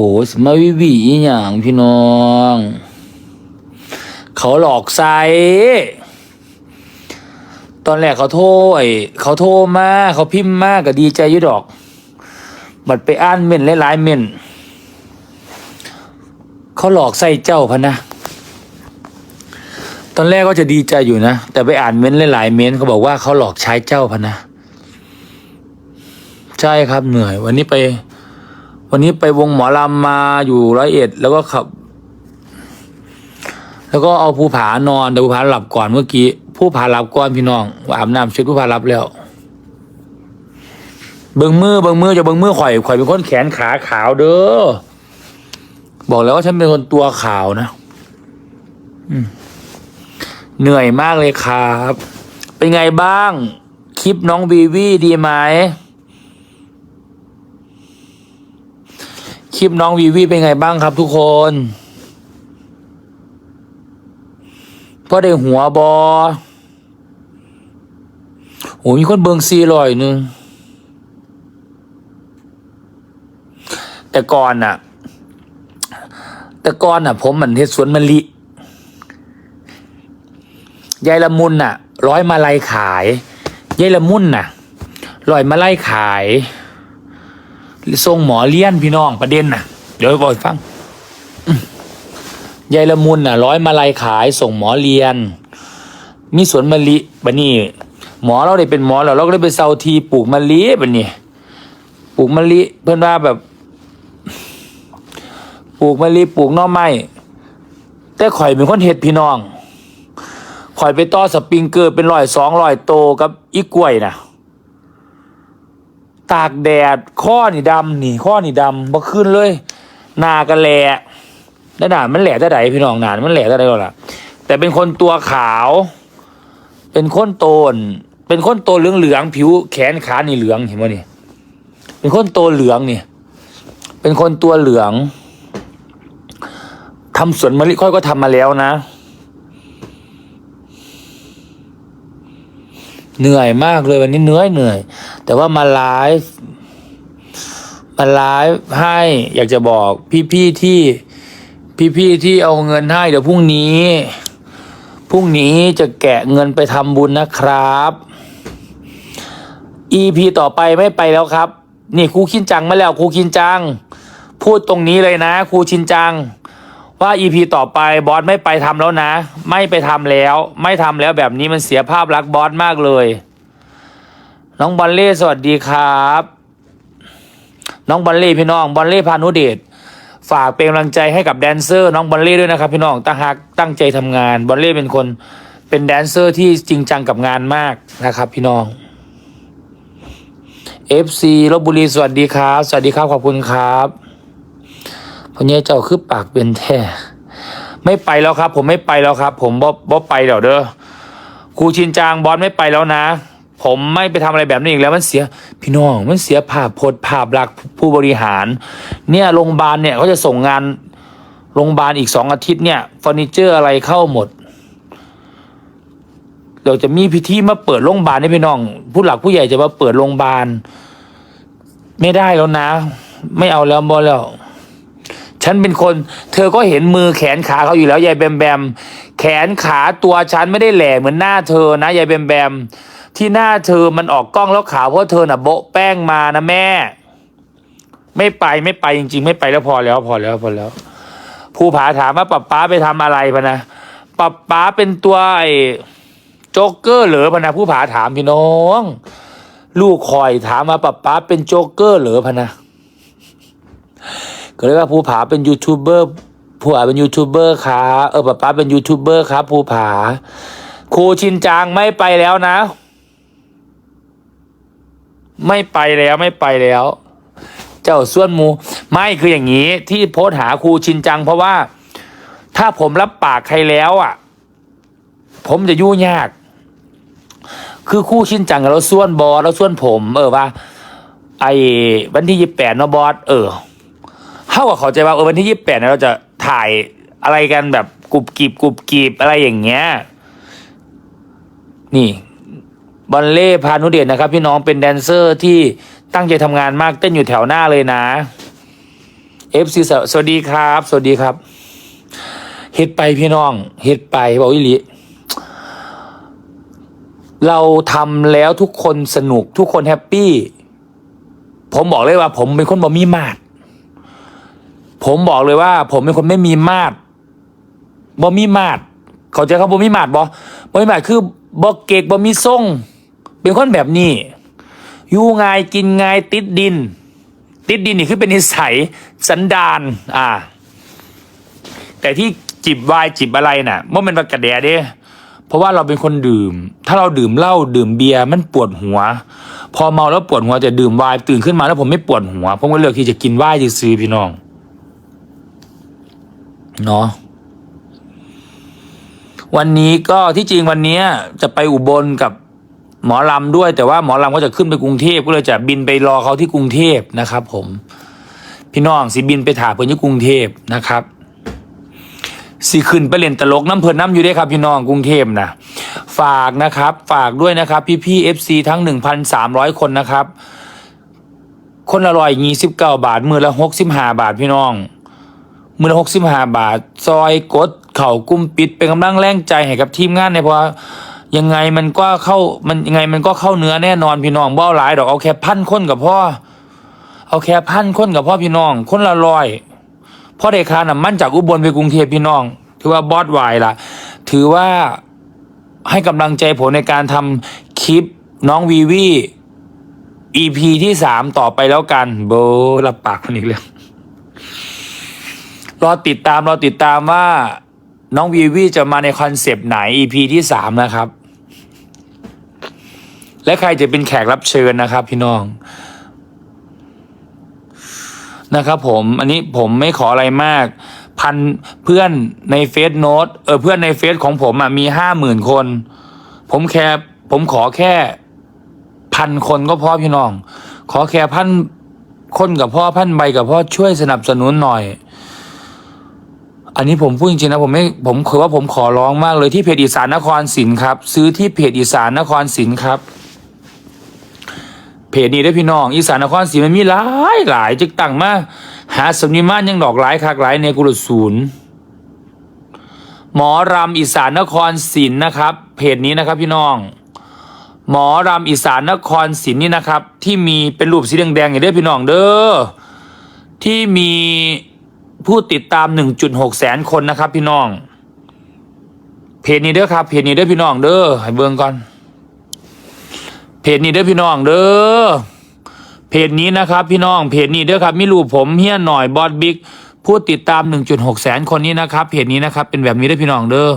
อ้สมาวิวีอหย่างพี่น้อง เขาหลอกใส่ตอนแรกเขาโทรไอเขาโทรมาเขาพิมพ์มากก็ดีใจยุดอก บัดไปอ่านเม่นหลายๆเม่นเขาหลอกใส่เจ้าพะนะตอนแรกก็จะดีใจอยู่นะ แต่ไปอ่านเม้นหลายๆเม้นเขาบอกว่าเขาหลอกใช้เจ้าพะนะ ใช่ครับเหนื่อย วันนี้ไป วันนี้ไปวงหมอลำมาอยู่ร้อยเอ็ดแล้วก็ขับ แล้วก็เอาภูผานอนแต่ภูผาหลับก่อนเมื่อกี้ภูผาหลับก่อนพี่น้องอาบน้ำเช็ดภูผาหลับแล้ว เบิ่งมือเบิ่งมือจะเบิ่งมือข่อยข่อยเป็นคนแขนขาขาวเด้อบอกแล้วว่าฉันเป็นคนตัวขาวนะเหนื่อยมากเลยครับ เป็นไงบ้าง คลิปน้องวีวีดีไหม ลิปน้องวีวีเป็นไงบ้างครับทุกคนพ่อได้หัวบอโอ้มีคนเบิงซีลอยหนึ่งแต่ก่อนน่ะ แต่ก่อนน่ะ ผมเหมือนเทศสวนมะลิ ยายละมุนน่ะ ร้อยมาลัยขาย ยายละมุนน่ะ ร้อยมาลัยขาย ทรงหมอเลี้ยนพี่น้องประเด็นน่ะ เดี๋ยวบอกฟังยายละมุนน่ะ ร้อยมาลัยขายส่งหมอเรียน มีสวนมะลิบันนี้หมอเราได้เป็นหมอแล้วเราก็ได้ไปเซาทีปลูกมะลิบันนี้ปลูกมะลิเพื่อนว่าแบบ ปลูกมะลิปลูกน่อไม้แต่ข่อยเป็นคนเห็ดพี่น้องข่อยไปต่อสปริงเกอร์เป็นร้อยสองร้อยโตกับอีกล้วยน่ะ ตากแดด ข้อนี่ดำนี่ ข้อนี่ดำบ่ขึ้นเลยหนากันแหละแล้วหนานมันแหละได้ไหนพี่น้องหนานมันแหละได้ไหนล่ะแต่เป็นคนตัวขาว เป็นคนโตน เป็นคนโตเหลืองเหลืองๆผิวแขนขานี่เหลืองเห็นไหมนี่ เป็นคนโตเหลืองนี่ เป็นคนตัวเหลืองทำสวนมะลิค่อยก็ทำมาแล้วนะ เหนื่อยมากเลยวันนี้เหนื่อยเหนื่อย แต่ว่ามาไลฟ์มาไลฟ์ให้อยากจะบอกพี่ๆที่พี่ๆที่เอาเงินให้เดี๋ยวพรุ่งนี้พรุ่งนี้จะแกะเงินไปทำบุญนะครับ EP ต่อไปไม่ไปแล้วครับ นี่ครูคินจังมาแล้วครูคินจัง พูดตรงนี้เลยนะครูชินจัง ว่าอีพีต่อไปบอสไม่ไปทำแล้วนะ ไม่ไปทำแล้ว ไม่ทำแล้วแบบนี้มันเสียภาพลักษณ์บอสมากเลย น้องบอลเล่สวัสดีครับ น้องบอลเล่พี่น้องบอลเล่พานุเดชฝากเป็นกำลังใจให้กับแดนเซอร์น้องบอลเล่ด้วยนะครับ พี่น้องตั้งฮักตั้งใจทำงานบอลเล่เป็นคนเป็นแดนเซอร์ที่จริงจังกับงานมากนะครับ พี่น้อง FC ลบบุรีสวัสดีครับ สวัสดีครับขอบคุณครับพอเนี่ยเจ้าคือปากเป็นแท้ไม่ไปแล้วครับ ผมไม่ไปแล้วครับ ผมบ๊อบบ๊อบไปเดี๋ยวเด้อครูชินจางบอสไม่ไปแล้วนะ ผมไม่ไปทำอะไรแบบนี้อีกแล้วมันเสียพี่น้องมันเสียภาพพจน์ภาพลักษณ์ผู้บริหาร เนี่ยโรงพยาบาลเนี่ยเขาจะส่งงานโรงพยาบาลอีกสองอาทิตย์เนี่ยเฟอร์นิเจอร์อะไรเข้าหมดเดี๋ยวจะมีพิธีมาเปิดโรงพยาบาลให้พี่น้อง ผู้หลักผู้ใหญ่จะมาเปิดโรงพยาบาล ไม่ได้แล้วนะ ไม่เอาแล้วบอแล้ว ฉันเป็นคน เธอก็เห็นมือแขนขาเขาอยู่แล้วยายแบมแบม แขนขาตัวฉันไม่ได้แหล่เหมือนหน้าเธอนะยายแบมแบม ที่หน้าเธอมันออกกล้องแล้วขาวเพราะเธอน่ะโบะแป้งมานะแม่ ไม่ไปไม่ไปจริง ๆ ไม่ไปแล้วพอแล้วพอแล้วพอแล้วภูผาถามว่าป๊าป๊าไปทำอะไรพะนะป๊าป๊าเป็นตัวไอ้โจ๊กเกอร์เหรอพะนะผู้ผาถามพี่น้อง ลูกคอยถามมาป๊าป๊าเป็นโจ๊กเกอร์เหรอพะนะ ก็เรียกว่าภูผาเป็นยูทูบเบอร์ภูผาเป็นยูทูบเบอร์ครับเออป๊าป๊าเป็นยูทูบเบอร์ครับภูผาครูชินจางไม่ไปแล้วนะ ไม่ไปแล้วไม่ไปแล้ว เจ้าส่วนมูไม่คืออย่างนี้ ที่โพสหาครูชินจัง เพราะว่า ถ้าผมรับปากใครแล้วอะ ผมจะยุ่งยาก คือครู่ชินจังกับเราส่วนบอสแล้วส่วนผม เออว่า ไอ้วันที่ยี่แปดเนาะบอสเออ เท่ากับขาใจว่าเออวันที่ยี่สิบแปดเราจะถ่ายอะไรกันแบบกรุบกริบกรุบกริบอะไรอย่างเงี้ย นี่บอลเล่พานุเดชนะครับ พี่น้องเป็นแดนเซอร์ที่ตั้งใจทำงานมากเต้นอยู่แถวหน้าเลยนะเอฟซีสวัสดีครับ สวัสดีครับ เฮ็ดไปพี่น้อง เฮ็ดไปบอกวิลิเราทำแล้วทุกคนสนุกทุกคนแฮปปี้ ผมบอกเลยว่าผมเป็นคนบ่มีมาด ผมบอกเลยว่า ผมเป็นคนไม่มีมาดบ่มีมาดเขาใจเขาบ่มีมาดบ่บ่มีมาดคือบ่เกกบ่มีทรงเป็นคนแบบนี้อยู่ง่ายกินง่ายติดดิน ติดดินนี่คือเป็นนิสัยสันดานอ่า แต่ที่จิบไวายจิบอะไรน่ะว่ามันว่ากระแดเด้เพราะว่าเราเป็นคนดื่ม ถ้าเราดื่มเหล้าดื่มเบียร์มันปวดหัว พอเมาแล้วปวดหัวจะดื่มไวายตื่นขึ้นมาแล้วผมไม่ปวดหัวผมก็เลือกที่จะกินวายจะซื้อพี่น้อง เนาะวันนี้ก็ที่จริงวันนี้จะไปอุบลกับหมอลำด้วย แต่ว่าหมอลำก็จะขึ้นไปกรุงเทพก็เลยจะบินไปรอเขาที่กรุงเทพนะครับ ผม พี่น้องสิบินไปถามเพิ่อนที่กรุงเทพนะครับสิขึ้นไปเล่นตลกน้ำเพลินน้ำอยู่ได้ครับ พี่น้องกรุงเทพนะฝากนะครับ ฝากด้วยนะครับ พี่พี่เอฟซีทั้งหนึ่งพันสามร้อยคนนะครับ คนละร้อยยี่สิบเก้าบาท มือละหกสิบห้าบาทพี่น้อง มือลหกสิบห้าบาท ซอยกด เข่ากุ้มปิดเป็นกำลังแรงใจให้กับทีมงานเนี่ยเพราะว่ายังไงมันก็เข้ามันยังไงมันก็เข้าเนื้อแน่นอนพี่น้องเบ้าหลายดอกเอาแค่พันคนกับพ่อเอาแค่พันคนกับพ่อพี่น้อง คนละร้อยพ่อเดคาน่ะมั่นจากอุบลไปกรุงเทพพี่น้อง ถือว่าบอสไวายล่ะ ถือว่าให้กำลังใจผมในการทำคลิปน้องวีวี EP ที่สามต่อไปแล้วกัน โบรับปากคนอีกแล้ว รอติดตามรอติดตามว่าน้องวีวีจะมาในคอนเซปต์ไหน EP ที่สามนะครับ และใครจะเป็นแขกรับเชิญนะครับ พี่น้องนะครับ ผมอันนี้ผมไม่ขออะไรมาก พันเพื่อนในเฟซโน้ตเออเพื่อนในเฟซของผมอะมีห้าหมื่นคน ผมแค่ผมขอแค่พันคนก็พอพี่น้อง ขอแค่พันคนกับพ่อพันใบกับพ่อช่วยสนับสนุนหน่อย อันนี้ผมพูดจริงๆนะผมไม่ผมคือว่าผมขอร้องมากเลยที่เพจอีสานนครศิลป์ครับ ซื้อที่เพจอีสานนครศิลป์ครับ เพจนี้ได้พี่น้อง อีสานนครศรีมันมีหลายหลายจึกตั้งมาหาสำนิมานยังดอกหลายคักหลายในกุลศูนย์หมอรำอีสานนครศรีนะครับ เพจนี้นะครับพี่น้องหมอรำอีสานนครศรีนี่นะครับ ที่มีเป็นรูปสีแดงๆอย่างเด้อพี่น้องเด้อที่มี ผู้ติดตาม 1.6 แสนคนนะครับ พี่น้อง เพจนี้เด้อครับ เพจนี้เด้อพี่น้องเด้อให้เบิ่งก่อน เพจนี้เด้อพี่น้องเด้อ เพจนี้นะครับ พี่น้อง เพจนี้เด้อครับมีรูปผมเฮียหน่อยบอสบิ๊กผู้ติดตาม 1.6 แสนคนนี้นะครับ เพจนี้นะครับ เป็นแบบนี้เด้อพี่น้องเด้อ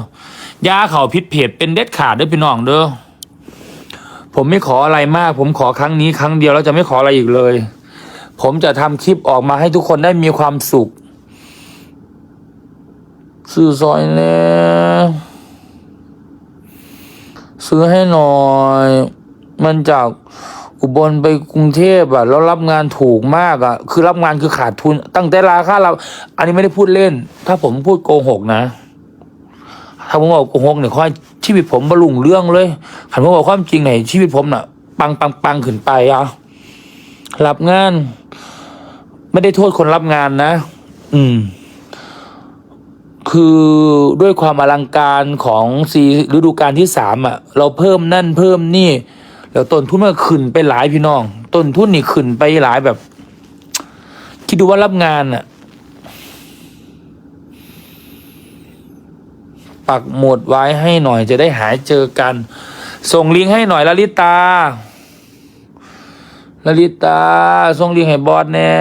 ยาเขาพิษเพจเป็นเด็ดขาดเด้อพี่น้องเด้อ ผมไม่ขออะไรมาก ผมขอครั้งนี้ครั้งเดียวแล้วจะไม่ขออะไรอีกเลย ผมจะทำคลิปออกมาให้ทุกคนได้มีความสุข ซื้อซอยแล้วซื้อให้หน่อย มันจากอุบลไปกรุงเทพอะแล้วรับงานถูกมากอะคือรับงานคือขาดทุน ตั้งแต่ราคาเรา อันนี้ไม่ได้พูดเล่น ถ้าผมพูดโกหกนะ ถ้าผมบอกโกหกเนี่ยข้อชีวิตผมบรรลุงเรื่องเลยหันผมบอกความจริงไหนชีวิตผมน่ะ ปังปังปังขึ้นไปอะรับงาน ไม่ได้โทษคนรับงานนะ อืม คือด้วยความอลังการของซีฤดูกาลที่สามอะ เราเพิ่มนั่นเพิ่มนี่ แล้วต้นทุนมันขึ้นไปหลายพี่น้อง ต้นทุนนี่ขึ้นไปหลายแบบ คิดดูว่ารับงานอะ ปักหมดไว้ให้หน่อยจะได้หายเจอกัน ส่งลิงก์ให้หน่อยลลิตาลลิตา ส่งลิงก์ให้บอสแน่